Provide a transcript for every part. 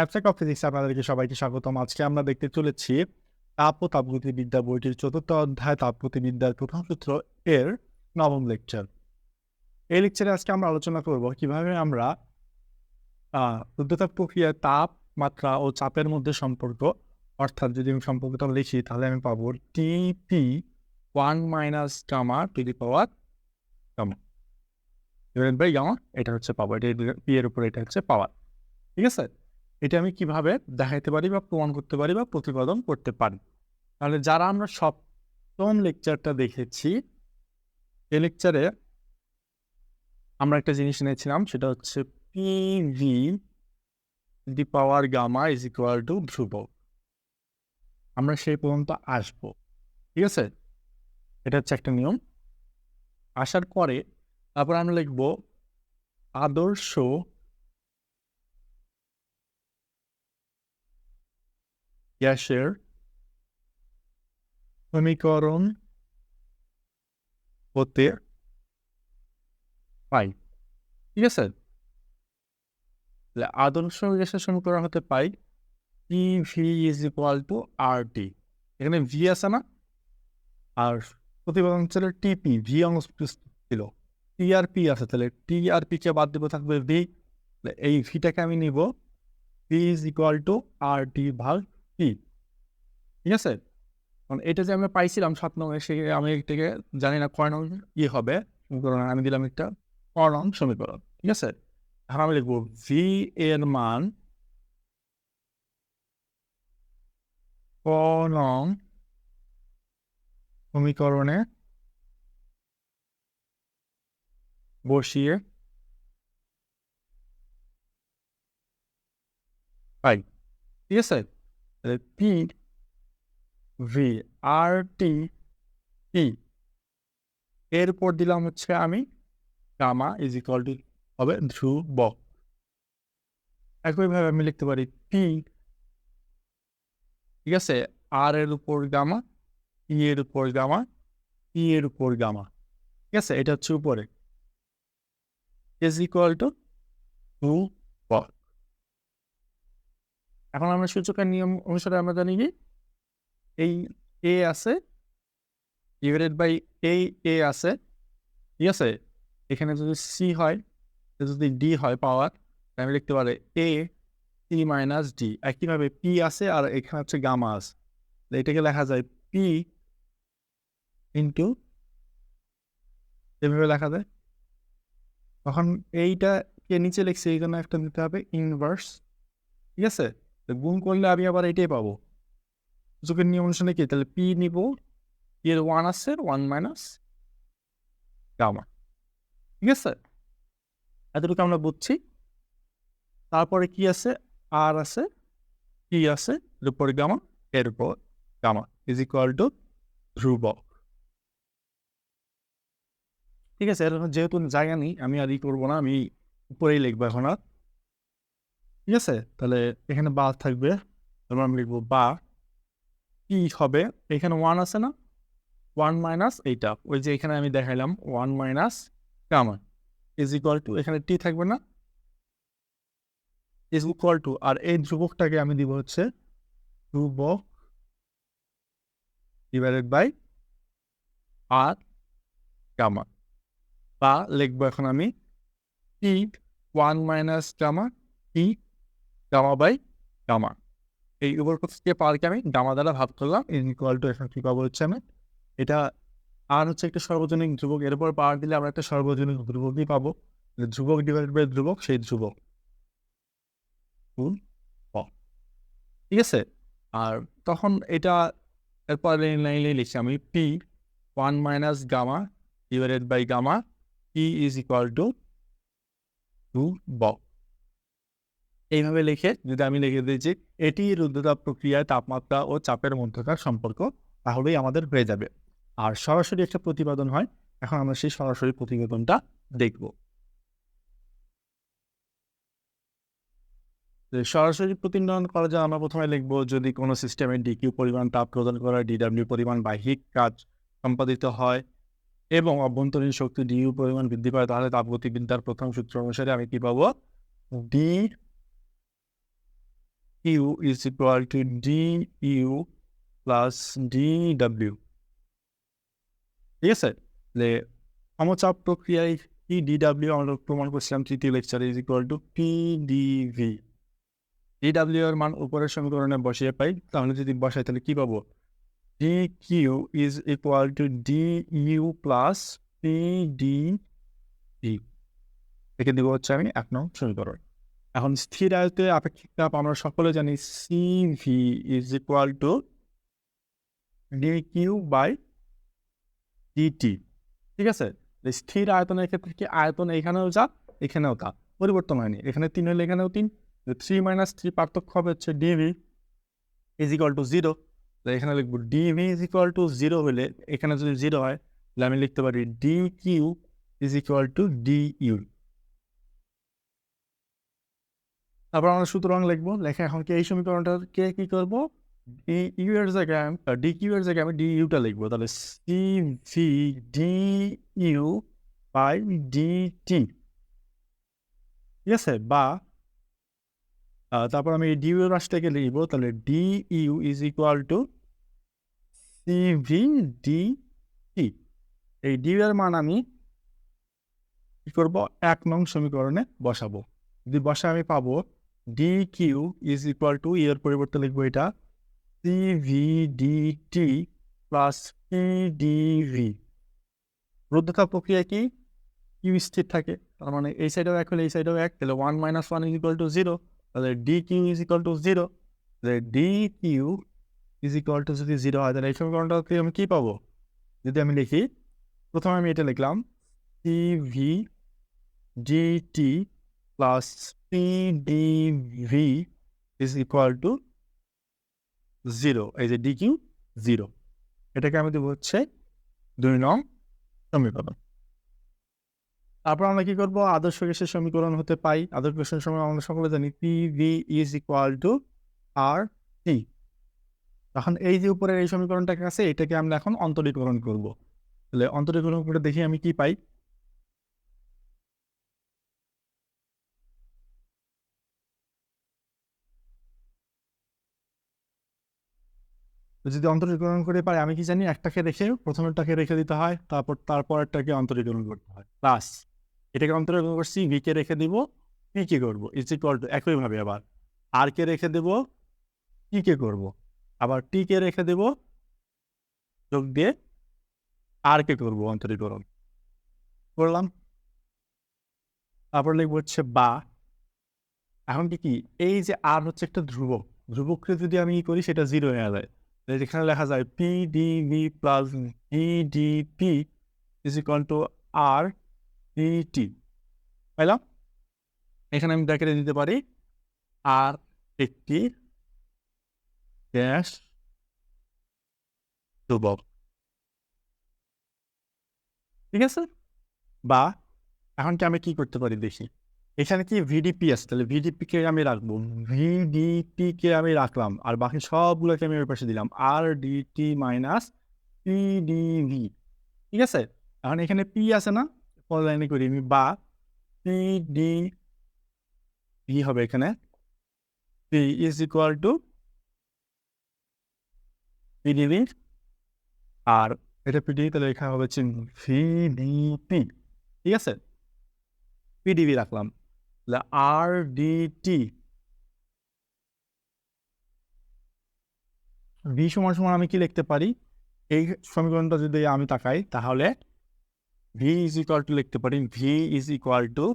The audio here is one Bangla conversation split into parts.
অ্যাবস্ট্রাক্ট অফ ফিজিক্স আপনাদেরকে সবাইকে স্বাগতম। আজকে আমরা দেখতে চলেছি তাপ ও তাপগতিবিদ্যা বইটির চতুর্থ অধ্যায় তাপগতিবিদ্যার প্রথম সূত্র এর নবম লেকচার এই লেকচারে আজকে আমরা আলোচনা করব কীভাবে আমরা রুদ্রতাপ প্রক্রিয়ার তাপ, মাত্রা ও চাপের মধ্যে সম্পর্ক, অর্থাৎ যদি আমি সম্পর্কটা লিখি তাহলে আমি পাবো T P one minus gamma to the power gamma divide by gamma এটা হচ্ছে পাওয়ার এটা পি এর উপর এটা হচ্ছে পাওয়ার ঠিক আছে? এটা আমি কীভাবে দেখাইতে পারি বা প্রমাণ করতে পারি বা প্রতিপাদন করতে পারি? তাহলে যারা আমরা সপ্তম লেকচারটা দেখেছি এই লেকচারে আমরা একটা জিনিস নিয়েছিলাম সেটা হচ্ছে P V the power gamma is equal to ধ্রুব আমরা সেই পর্যন্ত আসব, ঠিক আছে? এটা হচ্ছে একটা নিয়ম। আসার পরে তারপর আমরা লিখব আদর্শ গ্যাসের সমীকরণ হতে পাই ঠিক আছে? আদর্শ গ্যাসের সমীকরণ হতে পাই T V is equal to R T এখানে ভি আছে না? আর প্রতিপাদন ছিল টিপি ভি অংশ ছিল। টিআরপি আছে, তাহলে টিআরপি কে বাদ দেবো থাকবে ভি এই ভিটাকে আমি নিব। V is equal to R T ভাগ টি ঠিক আছে? কারণ এটা যে আমি পাইছিলাম সাত নং সে আমি এটাকে জানি না কয় নং ই হবে। আমি দিলাম একটা ক নং সমীকরণ, ঠিক আছে? এখন আমি লিখব ভি এর মান ক নং সমীকরণে বসিয়ে পাই। ঠিক আছে? পি ভি আর টি ই এর উপর দিলাম হচ্ছে আমি গামা ইজ ইকুয়াল টু হবে ধ্রুবক। একইভাবে আমি লিখতে পারি পি ঠিক আছে? আর এর উপর গামা ই এর উপর গামা ই এর উপর গামা। ঠিক আছে? এটা হচ্ছে উপরে। ইজ ইকুয়াল টু টু এখন আমরা সূচকের নিয়ম অনুসারে আমরা জানি কি? এই এ আছে ডিভাইডেড বাই এই এ আছে, ঠিক আছে? এখানে যদি সি হয় যদি ডি হয় পাওয়ার আমি লিখতে পারে এ সি মাইনাস ডি একইভাবে পি আছে আর এখানে হচ্ছে গামা আছে। এটাকে লেখা যায় পি ইন্টু এভাবে লেখা যায়। তখন এইটাকে নিচে লিখছি? এইখানে একটা দিতে হবে ইনভার্স ঠিক আছে? গুণ করলে আমি আবার এটাই পাবো। সূচকের নিয়ম অনুসারে কি? তাহলে পি নিব এর ওয়ান আছে ওয়ান মাইনাস গামা ঠিক আছে? এতটুকু আমরা বুঝছি। তারপরে কি আছে? আর আছে কি আছে, এর উপর গামা এর উপর গামা ইজ ইকুয়াল টু ধ্রুবক। ঠিক আছে? যেহেতু জায়গা নেই, আমি আর ই করব না, আমি উপরেই লিখব এখন আর। ঠিক আছে? তাহলে এখানে বা থাকবে। তারপর আমি লিখব বা কি হবে? এখানে ওয়ান আছে না? ওয়ান মাইনাস এইটা। ওই যে এখানে আমি দেখাইলাম one minus gamma is equal to এখানে টি থাকবে না? ইজ ইকুয়াল টু আর এই ধ্রুবকটাকে আমি দিব হচ্ছে ধ্রুবক ডিভাইডেড বাই আর গামা বা লিখব এখন আমি T one minus gamma T gamma by gamma এই উপর থেকে পাওয়ারকে আমি গামা দ্বারা ভাগ করলাম ইজ ইকুয়াল টু এখন কী পাবো হচ্ছে আমি। এটা আর হচ্ছে একটা সর্বজনীন ধ্রুবক এর উপর পাওয়ার দিলে আমরা একটা সর্বজনীন ধ্রুবকই পাবো। ধ্রুবক ডিভাইড বাই ধ্রুবক, সেই ধ্রুবক। ঠিক আছে? আর তখন এটা এরপর লাইনে লিখছি আমি P one minus gamma divided by gamma P is equal to two বক এইভাবে লিখে যদি আমি লিখে দিই যে এটি রুদ্রতাপ প্রক্রিয়ায় তাপমাত্রা ও চাপের মধ্যকার সম্পর্ক, তাহলেই আমাদের হয়ে যাবে। আর সরাসরি একটা প্রতিবেদন হয়, এখন আমরা সেই সরাসরি প্রতিবেদনটা দেখব। সরাসরি প্রতিবেদন করার জন্য আমরা প্রথমে লিখব, যদি কোনো সিস্টেমে ডিকিউ পরিমাণ, তাপ প্রদান করা ডিডাব্লিউ পরিমাণ, বাহ্যিক কাজ সম্পাদিত হয় এবং অভ্যন্তরীণ শক্তি ডিউ পরিমাণ বৃদ্ধি পায়, তাহলে তাপগতিবিদ্যার প্রথম সূত্র অনুসারে আমি কি পাবো? D U is equal to D U plus D W ঠিক আছে তাহলে সমচাপ প্রক্রিয়ায় পি ডি ডাব্লিউ আমরা প্রমাণ করছিলাম তৃতীয় লেকচারে is equal to P D V D W এর মান উপরের সমীকরণে বসিয়ে পাই, তাহলে যদি বসাই তাহলে কি পাবো? D Q is equal to D U plus P D V একে দিব হচ্ছে আমি এক নং সমীকরণ। এখন স্থির আয়তে আপেক্ষিক তাপ আমরা সকলে জানি C V is equal to D Q by D T ঠিক আছে? স্থির আয়তনের ক্ষেত্রে কি আয়তন এখানেও যা, এখানেও তা, পরিবর্তন হয়নি। এখানে তিন হলে এখানেও তিন থ্রি মাইনাস থ্রি পার্থক্য হবে হচ্ছে D V is equal to zero এখানে লিখব D V is equal to zero হলে, এখানে যদি জিরো হয়, তাহলে আমি লিখতে পারি D Q is equal to D U তারপর আমরা সুতরাং লিখব। লেখা এখন কি এই সমীকরণটাকে কি করব? ডি ইউ এর জায়গায় ডি কিউ এর জায়গায় আমি ডি ইউটা লিখব। তাহলে C V D U by D T ঠিক আছে? বা তারপর আমি ডি ইউ রাশটাকে লিখব। তাহলে D U is equal to C V D T এই ডি এর মান আমি কি করব? এক নং সমীকরণে বসাবো। যদি বসা আমি পাবো D Q is equal to এর পরিবর্তে লিখব এটা C V D T plus P D V রুদ্ধতা প্রক্রিয়া কি? কিউ স্থির থাকে, তার মানে এই সাইডেও এক হলে এই সাইডেও এক, তাহলে one minus one is equal to zero তাহলে D Q is equal to zero তাহলে D Q is equal to যদি জিরো হয়, তাহলে এই সমীকরণটাকে আমি কী পাবো? যদি আমি লিখি, প্রথমে আমি এটা লিখলাম C V D T D V is equal to zero এই যে কিউ জিরো এটাকে আমি দেবো হচ্ছে দুই নং সমীকরণ। তারপর আমরা কি করব? আদর্শ গ্যাসের সমীকরণ হতে পাই। আদর্শ গ্যাসের সময় আমরা সকলে জানি P V is equal to R T তখন এই যে উপরের এই সমীকরণটাকে আছে, এটাকে আমরা এখন অন্তরীকরণ করব। তাহলে অন্তরীকরণ করে দেখি আমি কি পাই। যদি অন্তরীকরণ করে পাই আমি কি জানি একটাকে রেখে প্রথমেরটাকে রেখে দিতে হয়, তারপর, তারপরেরটাকে অন্তরীকরণ করতে হয়। প্লাস এটাকে অন্তরীকরণ করছি ভিকে রেখে দিব পি কে করব ইজ ইকুয়াল টু একইভাবে আবার। আর কে রেখে দেব টি কে করব, আবার টি কে রেখে দেব, যোগ দিয়ে আর কে করব অন্তরীকরণ করলাম। তারপর লিখব হচ্ছে বা। এখন কি কি? এই যে আর হচ্ছে একটা ধ্রুবক, ধ্রুবককে যদি আমি ই করি, সেটা জিরো হয়ে যায় এখানে লেখা যায় P D V plus P is equal to R D T পাইলাম? এখানে আমি ব্র্যাকেটে দিতে পারি আর একটি গ্যাস ধ্রুবক। ঠিক আছে? বা এখন কি আমি কি করতে পারি দেখি? এখানে কি ভিডিপি আছে? তাহলে ভিডিপিকে আমি রাখব। ভিডিপিকে আমি রাখলাম। আর বাকি সবগুলোকে আমি ওই পাশে দিলাম। আর ডিটি মাইনাস পিডিভি ঠিক আছে? এখন এখানে পি আছে না? পর লাইনে করি আমি। বা পি ডি ভি হবে এখানে। P is equal to P D V আর এটা পিডিভি তাহলে এখানে হবে ভিডিপি ঠিক আছে? পিডিভি রাখলাম। তাহলে আর ডিটি ভি সমান সমান আমি কি লিখতে পারি? এই সমীকরণটা যদি আমি তাকাই, তাহলে ভি ইজ ইকুয়াল টু লিখতে পারি। V is equal to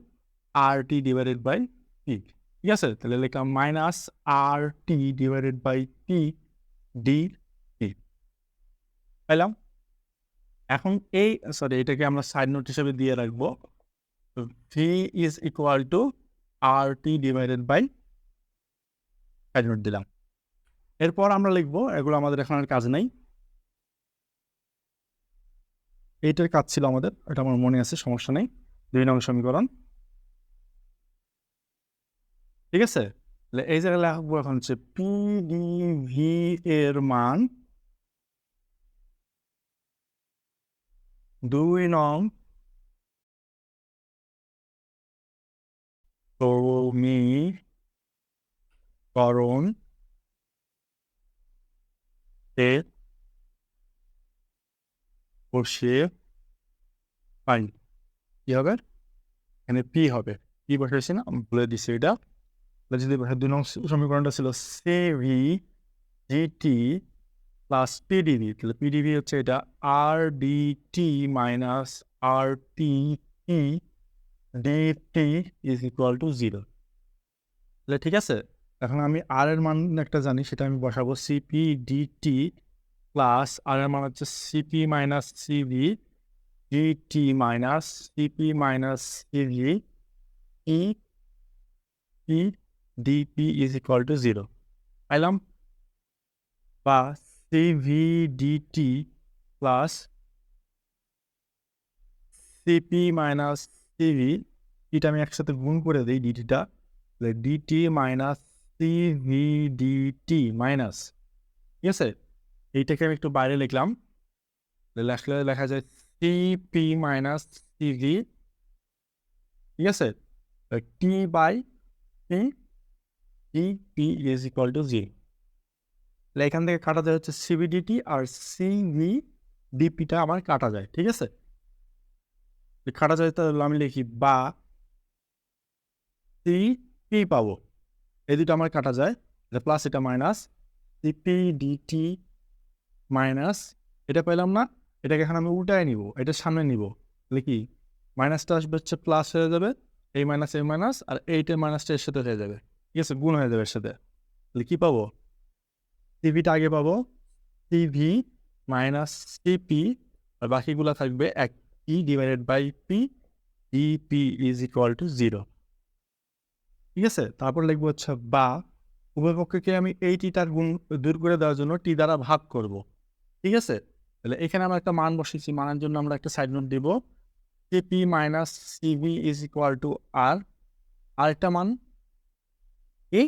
R T divided by P ঠিক আছে? তাহলে লিখলাম minus R T divided by P D T পাইলাম? এখন এই সরি এটাকে আমরা সাইড নোট হিসেবে দিয়ে রাখব। V is equal to R T divided by note দিলাম। এরপর আমরা লিখব, এগুলো আমাদের এখন আর কাজ নেই। এইটার কাজ ছিল আমাদের, এটা আমার মনে আছে, সমস্যা নেই। দুই নং সমীকরণ। ঠিক আছে? এই জায়গায় লিখব এখন হচ্ছে পি ডি ভি এর মান দুই নং করণ তে বসিয়ে পাই কি হবে? এখানে পি হবে। পি বসেছি না আমি বলে দিছি এটা। যদি বসে দুই নং সমীকরণটা ছিল C V G T plus P D V তাহলে পিডিভি হচ্ছে এটা R D T minus R T E D T is equal to zero তাহলে ঠিক আছে? এখন আমি আর এর মান একটা জানি, সেটা আমি বসাবো। সিপি ডিটি প্লাস আর এর মান হচ্ছে C P minus C V D T minus C P minus C V E P D P is equal to zero পাইলাম? বা C V D T plus C P minus C V এটা আমি একসাথে গুণ করে দিই ডিটিটা D T minus C V D T minus ঠিক আছে? এইটাকে আমি একটু বাইরে লিখলাম লেখলে লেখা যায় সিপি মাইনাস সিভি ঠিক আছে? T by P T P is equal to G এখান থেকে কাটা যায় হচ্ছে সিবিডিটি আর সিভি ডিপিটা আমার কাটা যায়, ঠিক আছে? কাটা যায় তাহলে আমি লিখি বা সি পি পাবো। এই দুটো আমার কাটা যায়। প্লাস এটা মাইনাস সিপি ডিটি মাইনাস এটা পেলাম না, এটাকে এখন আমি উল্টায় নিব, এটা সামনে নিব। তাহলে কি মাইনাসটা আসবে হচ্ছে প্লাস হয়ে যাবে, এই মাইনাস এই মাইনাস আর এইটের মাইনাসটা এর সাথে হয়ে যাবে। ঠিক আছে? গুণ হয়ে যাবে এর সাথে। তাহলে কী পাবো? সিভিটা আগে পাবো। সিভি মাইনাস সিপি আর বাকিগুলো থাকবে এক। E divided by P D P is equal to zero ঠিক আছে? তারপর লিখব হচ্ছে বা। উভয় পক্ষকে আমি এই টিটার গুণ দূর করে দেওয়ার জন্য টি দ্বারা ভাগ করব। ঠিক আছে? তাহলে এখানে আমরা একটা মান বসেছি মানের জন্য আমরা একটা সাইড নোট দিব। C P minus C V is equal to R আরেকটা মান কি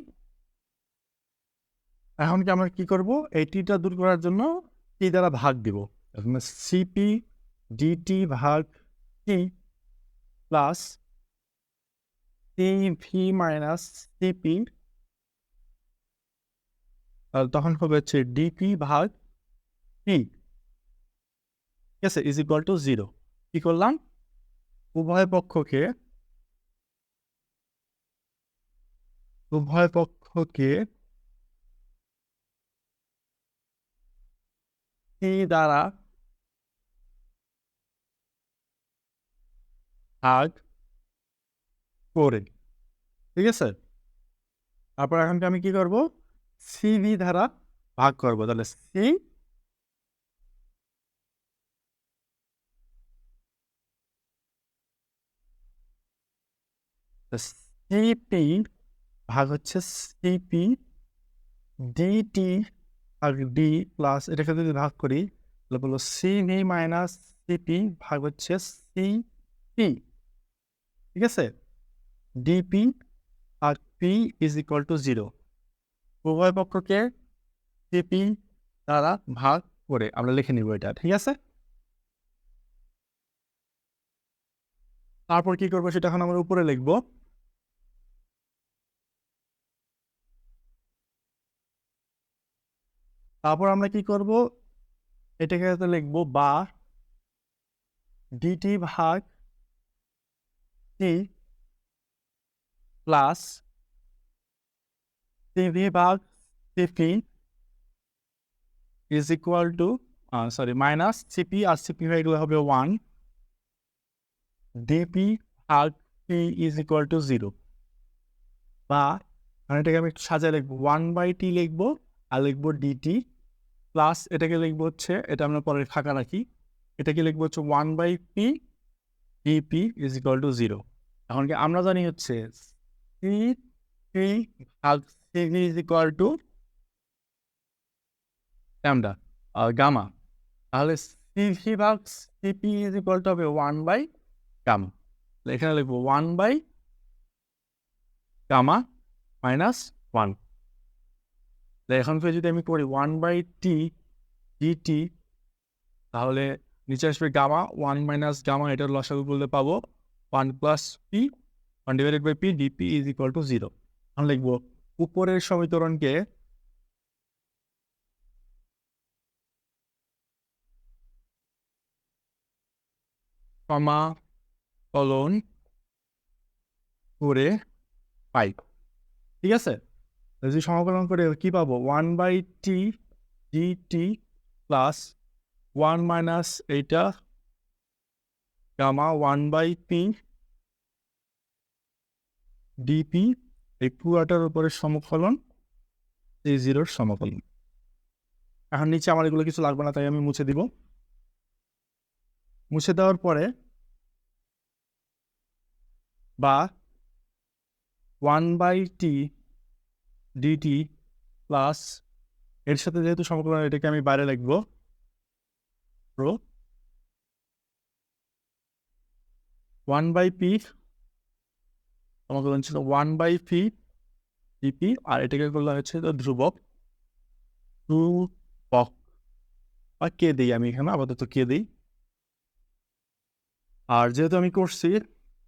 এখন কি আমরা কি করব? এই টিটা দূর করার জন্য টি দ্বারা ভাগ দিব। সিপি ডিটি ভাগ T plus C V minus C P তখন হবে হচ্ছে ডিপি ভাগ টি ঠিক আছে ইজ ইকুয়াল টু জিরো কি করলাম? উভয় পক্ষকে উভয় পক্ষকে দ্বারা ভাগ করে ঠিক আছে? তারপর এখন আমি কি করব? সি ভি দ্বারা ভাগ করব। তাহলে সি সিপি ভাগ হচ্ছে C P D T R D plus এটাকে যদি ভাগ করি, তাহলে বলব সিভি মাইনাস সিপি ভাগ হচ্ছে সিপি ঠিক আছে? D P R P is equal to zero উভয় পক্ষকে সিপি দ্বারা ভাগ করে আমরা লিখে নিব এটা, ঠিক আছে? তারপর কি করব সেটা এখন আমরা উপরে লিখব। তারপর আমরা কি করব? এটাকে লিখব বা ডিটি ভাগ প্লাস সিভি ভাগ C P is equal to sorry minus C P R C P এগুলো হবে ওয়ান ডিপি ভাগ P is equal to zero বা মানে এটাকে আমি একটু সাজায় লিখব। ওয়ান বাই টি লিখব আর লিখব ডিটি প্লাস এটাকে লিখব হচ্ছে, এটা আমরা পরে ফাঁকা রাখি, এটাকে লিখব হচ্ছে one by P D P is equal to zero এখন কি আমরা জানি হচ্ছে সি ভাগ C V is equal to lambda gamma তাহলে সিভি ভাগ C P is equal to হবে ওয়ান বাই গামা এখানে লিখব one by gamma minus one এখন যদি আমি করি ওয়ান বাই টি ডিটি তাহলে নিচে আসবে গামা ওয়ান মাইনাস গামা এটার লসাগু বলতে পাবো। One plus P one divided by P D P is equal to zero এখন লিখব, উপরের সমীকরণকে সমাকলন করে পাই ঠিক আছে? যদি সমাকলন করে কি পাবো? One by T D T plus one minus এইটা gamma one by P D P এই পুরাটার উপরে সমকলন, এই জিরোর সমকলন। এখন নিচে আমার এগুলো কিছু লাগবে না, তাই আমি মুছে দিব। মুছে দেওয়ার পরে বা one by T D T plus এর সাথে যেহেতু সমকলন, এটাকে আমি বাইরে লিখব। প্রো ওয়ান বাই পি সমকলন ছিল one by P D P আর এটাকে করলাম হচ্ছে ধ্রুবক ধ্রুবক আর কে দিই আমি এখানে, আপাতত কে দিই। আর যেহেতু আমি করছি,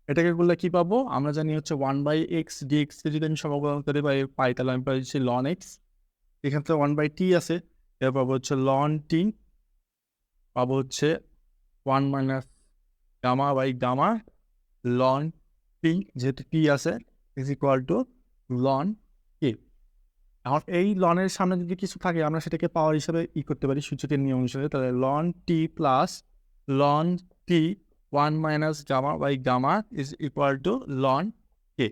এটাকে করলে কি পাবো? আমরা জানি হচ্ছে one by X D X কে যদি আমি সমাকলন করে পাই পাই, তাহলে আমি পাই হচ্ছে লন এক্স এখান থেকে ওয়ান বাই টি আছে, এবার পাবো হচ্ছে লন টি পাবো হচ্ছে one minus gamma by gamma ln P যেহেতু পি আছে is equal to ln K এখন এই লনের সামনে যদি কিছু থাকে, আমরা সেটাকে পাওয়ার হিসাবে ই করতে পারি, সূচকের নিয়ম হিসাবে। তাহলে ln T plus ln T one minus gamma by gamma is equal to ln K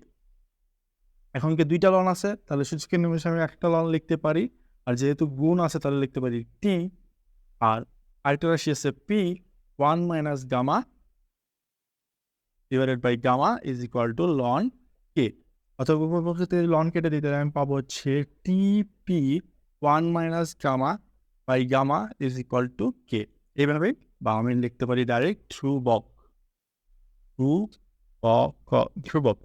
এখন কি দুইটা লন আছে? তাহলে সূচকের নিয়ম হিসাবে একটা লন লিখতে পারি, আর যেহেতু গুণ আছে, তাহলে লিখতে পারি টি আর আরেকটা রাশি আছে P one minus gamma divided by gamma is equal to ln K অথবা উপপক্ষে লন কেটে দিতে আমি পাবো হচ্ছে T P one minus gamma by gamma is equal to K এইভাবে বা আমি লিখতে পারি ডাইরেক্ট ধ্রুবক। ধ্রুবক ধ্রুবক।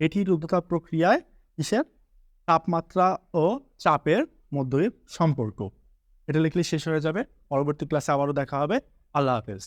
এটি রুদ্ধতাপ প্রক্রিয়ায় কিসের? তাপমাত্রা ও চাপের মধ্যে সম্পর্ক। এটা লিখলে শেষ হয়ে যাবে। পরবর্তী ক্লাসে আবারও দেখা হবে। আল্লাহ হাফেজ।